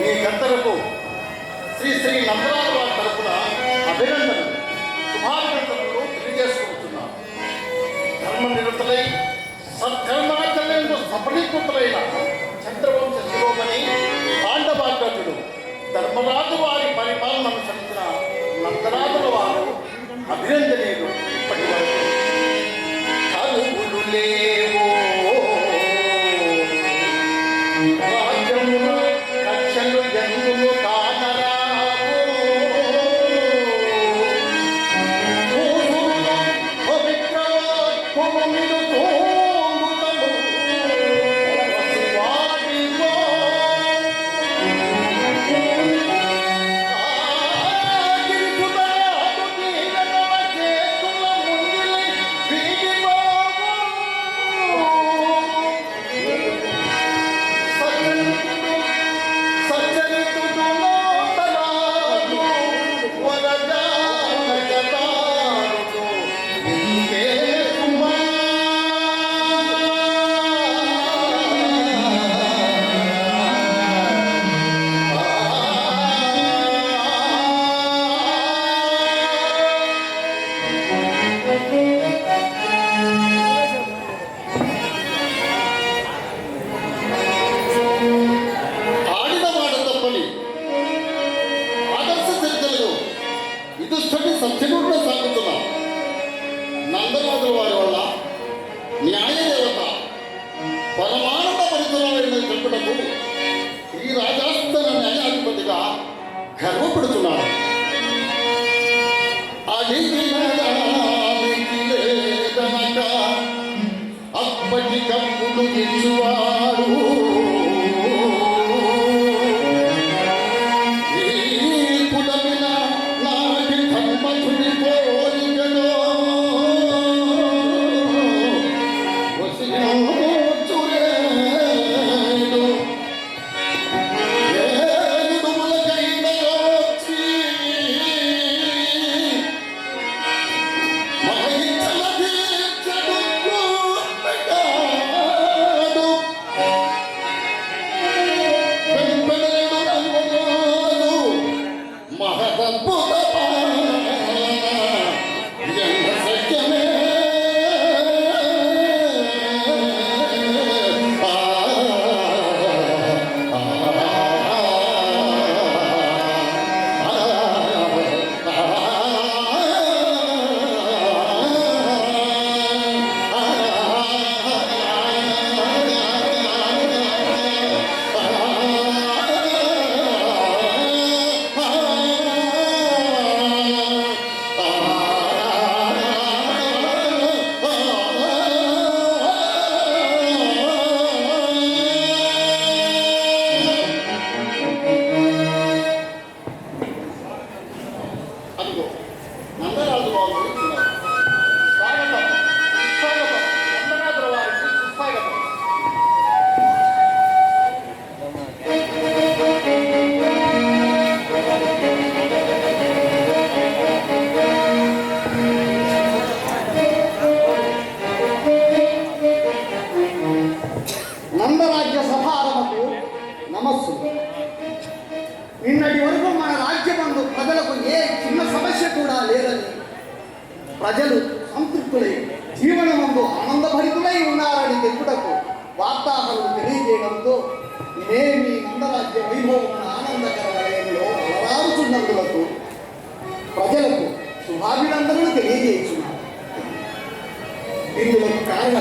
మీ కర్తలకు శ్రీ శ్రీ నందరాజు వారి తరఫున అభినందనలు. శుభాభినందనలు తెలియజేసుకుంటున్నాను. ధర్మ నిరతులై సత్కర్మాచరణకు సఫలీకృతులైన చంద్రవంశ శిరోమణి పాండవాగ్రతుడు ధర్మరాజు పరిపాలన అనుసరించిన నందరాజుల వారు వైదరీకుంటున్నాం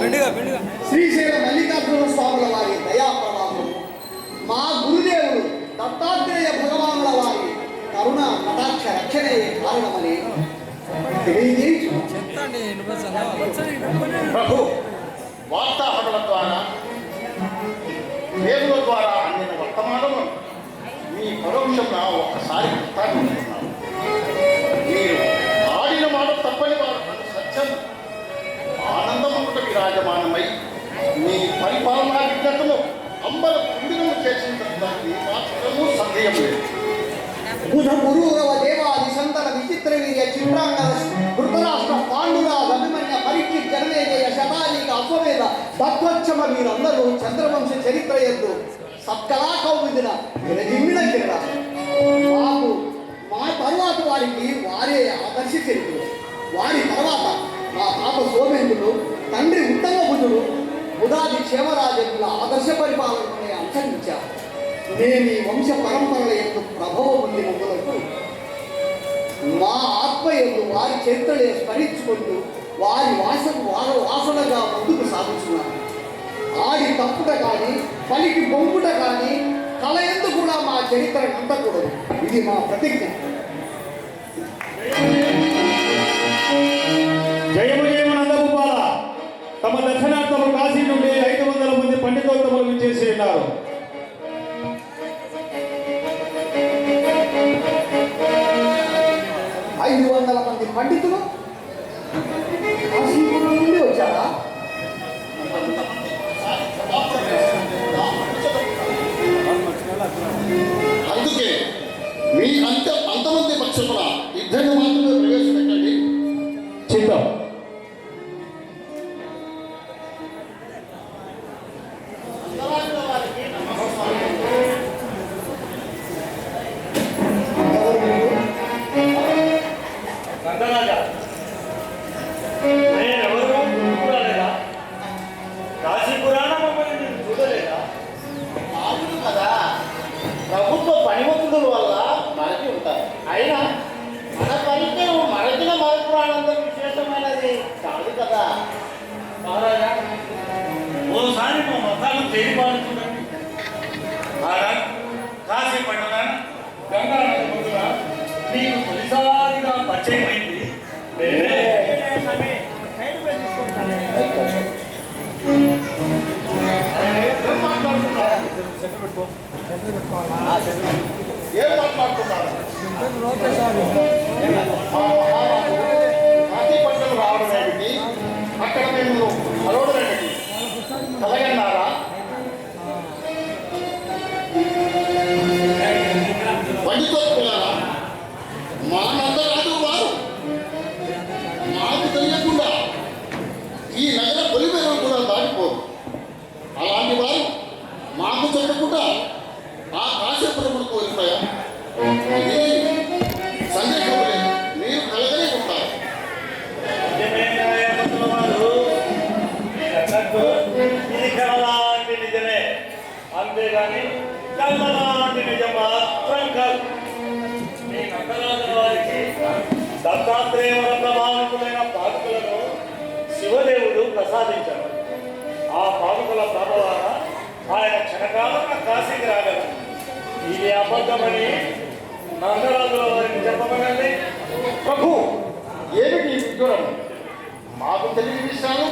శ్రీశైల మల్లికార్జున స్వాముల వారి దయాప్రవాహం మా గురుదేవుడు దత్తాత్రేయ భగవానుల వారి కరుణ కటాక్ష రక్షణే కారణమని ప్రభు వార్తాహరుల ద్వారా దేవుల ద్వారా అందిన వర్తమానము మీ పరోక్షంగా ఒక్కసారి ಪರಿಶ್ರಮ మీరందరూ చంద్రవంశ చరిత్ర ఎందు సత్కళా కౌముదిన విరజిమ్మిన కింద మాకు మా తర్వాత వారికి వారే ఆదర్శ చరిత్ర వారి తర్వాత మా పాప సోమేంద్రుడు తండ్రి ఉత్తమ బుధుడు ఉదాది క్షేమరాజకుల ఆదర్శ పరిపాలనని అంశించారు నేను ఈ వంశ పరంపరల యొక్క ప్రభావం ఉంది మొదలకు మా ఆత్మ ఎందు వారి చరిత్రలే స్మరించుకుంటూ వారి వాసన వారు వాసనగా ముందుకు సాగుతున్నారు. ఆడి తప్పుట కానీ పలికి బొంగుట కానీ కలయందు కూడా మా చరిత్ర నమ్మకూడదు ఇది మా ప్రతిజ్ఞ. Cristo. ಏನು ಮಾಡ್ಕೊಂಡು దత్తాత్రేయ వర పాదుకులను శివదేవుడు ప్రసాదించాడు. ఆ పాదుకుల ప్రభావాన ఆయన క్షణకాలంగా కాశీకి రాగలరు ఇది అబద్ధమని నందరాజుల వారిని చెప్పమనండి. ప్రభు ఏమిటి విగ్రహం మాకు తెలియని విషయాలు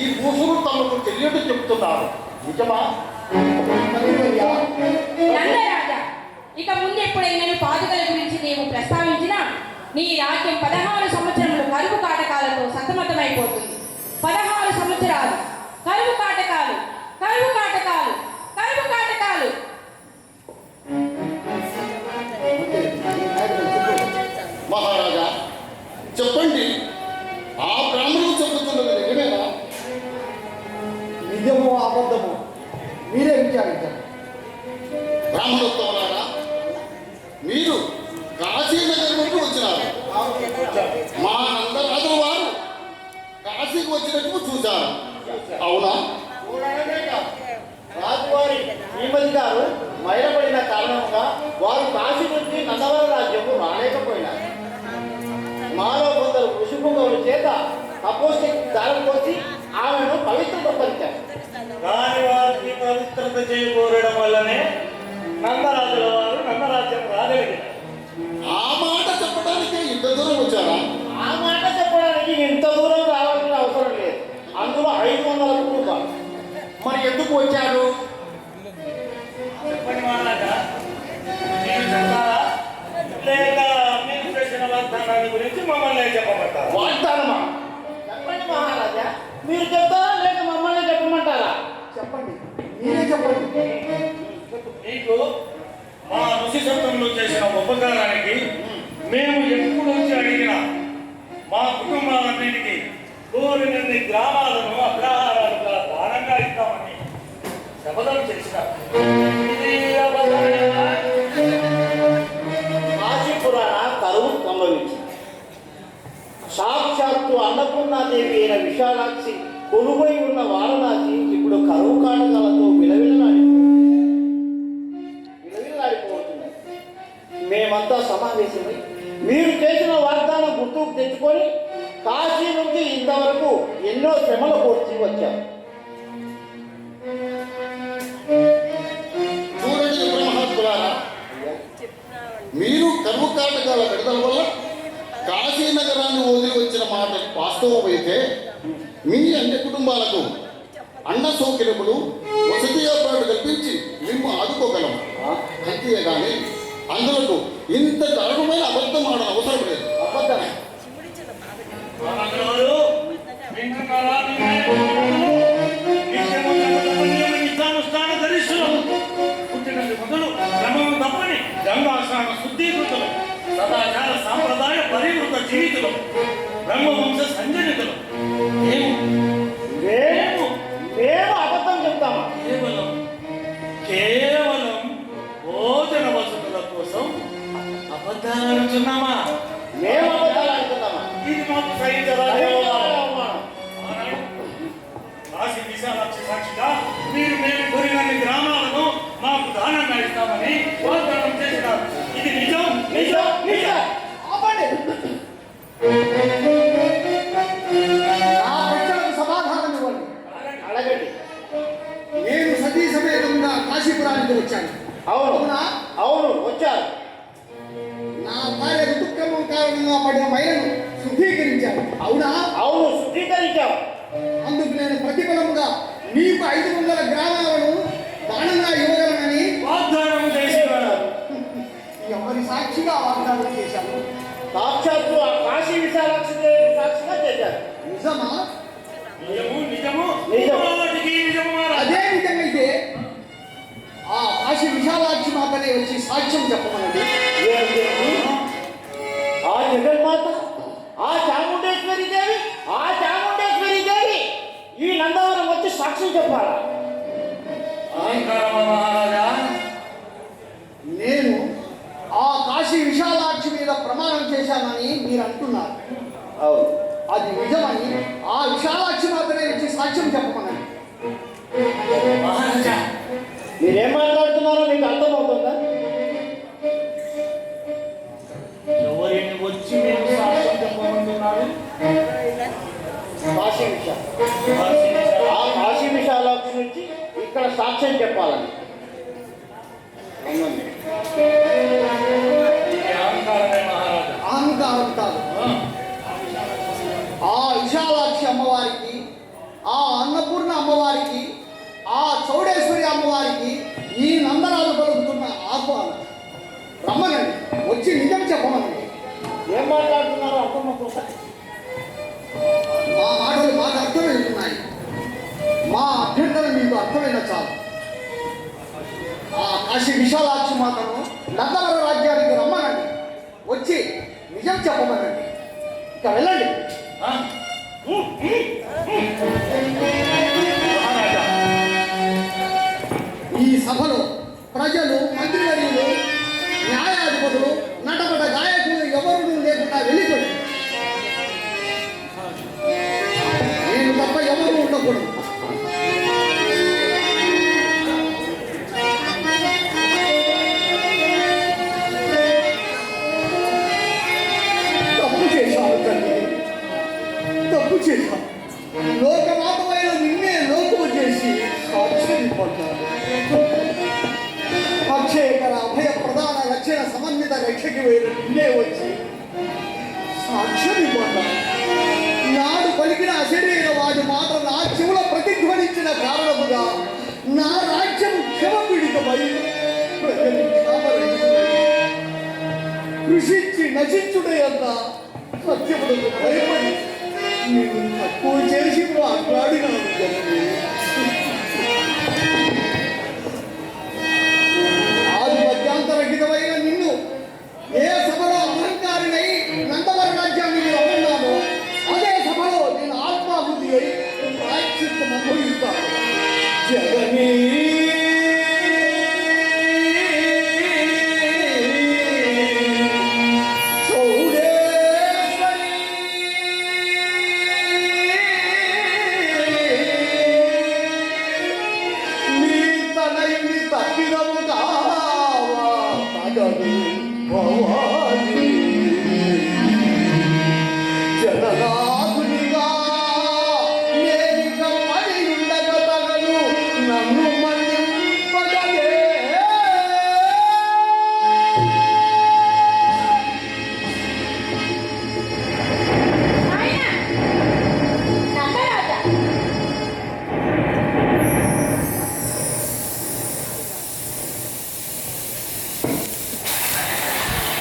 ఈ పూసులు తమకు తెలియదు చెప్తున్నారు. నిజమా? ఇక ముందు ఎప్పుడైనా పాదుకల గురించి నేను ప్రస్తావించ నీ రాజ్యం పదహారు సంవత్సరములు కరువు కాటకాలతో సతమతమైపోతుంది. పదహారు సంవత్సరాలు. కరువు కాటకాలు కరువు కాటకాలు. మీకు మా ఋషి సంతంలో చేసిన ఉపకారానికి మేము ఎప్పుడు వచ్చి అడిగినా మా కుటుంబాలన్నింటికి కోరినన్ని గ్రామాలను అగ్రహారాలుగా దానంగా ఇస్తామని శపథం చేసిన సాక్షాత్తు అన్నపూర్ణాదేవి అయిన విశాలాక్షి కొనుగోయి ఉన్న వారణాసి ఇప్పుడు కరువు తెచ్చుకొని కాశీ నుంచి ఇంతవరకు ఎన్నో శ్రమలు కోర్చి వచ్చాం. చూడండి బ్రహ్మహత్తులారా మీరు కరువు కాటకాల విడుదల వల్ల కాశీ నగరాన్ని వదిలి వచ్చిన మాట వాస్తవమైతే మీ అన్ని కుటుంబాలకు అన్న సౌకర్యములు వసతి ఏర్పాటు కల్పించి మేము ఆదుకోగలం. అంతేగాని అందులకు ఇంత దారుణమైన అబద్ధం ఆడడం అవసరం లేదు. అబద్ధం. జీవితులు బ్రహ్మవంశ సంజనితులు మేము మేము అబద్ధం చెప్తామా? కేవలం కేవలం భోజన వసతుల కోసం అబద్ధాలున్నామా మేము అబద్ధాలు ఆడుతున్నామా? ఇది మాకు. ఆనాడు కాశీ విశాలాక్షి సాక్షిగా మీరు మేము కోరినన్ని గ్రామాలను మాకు దానంగా ఇస్తామని వాగ్దానం చేసినారు. ఇది నిజం నిజం. నిజం. కాశీపురానికి వచ్చాను అవును. అవునా? వచ్చారు. నా భార్య ఋతుక్రమం కారణంగా పడిన మైలను శుద్ధీకరించాను అవునా? అవును శుద్ధీకరించాం అందుకు నేను ప్రతిఫలముగా మీకు ఐదు వందల గ్రామాలను దానంగా ఇవ్వగలనని వాగ్దానం చేసినారు ఎవరి సాక్షిగా వాగ్దానం చేశాను సాక్షాత్తు ఆ కాశీ విశాలాక్షి సాక్షిగా చేశారు. నిజమా? నిజము నిజము. నిజము. విశాలాక్షి మాతనే వచ్చి సాక్ష్యం చెప్పమన్నది? ఆ జగన్మాత ఆ చాముండేశ్వరి దేవి ఆ చాముండేశ్వరి దేవి ఈ నందవరం వచ్చి సాక్ష్యం చెప్పాలా. మహారాజా. నేను ఆ కాశీ విశాలాక్షి మీద ప్రమాణం చేశానని మీరు అంటున్నారు. అవును. అది నిజమని ఆ విశాలాక్షి మాత్రమే వచ్చి సాక్ష్యం చెప్పమన్నది అర్థమైనా చాలు? ఆ కాశీ విశాలాక్షి మాతను నందవర రాజ్యానికి రమ్మనండి. వచ్చి నిజం చెప్పమనండి. ఇక వెళ్ళండి. ఈ సభలో ప్రజలు మంత్రి సమన్విత రక్షకి వేరు నిన్నే వచ్చి సాక్ష్యం ఇవ్వండి నాడు పలికిన అశరీర వాడి మాట నా చెవుల ప్రతిధ్వనించిన కారణముగా నా రాజ్యం క్షమపీడితమై ప్రజలు కృషించి నశించుడే అన్న సత్యములకు భయపడి నేను తక్కువ చేసి మాట్లాడినాను. జనని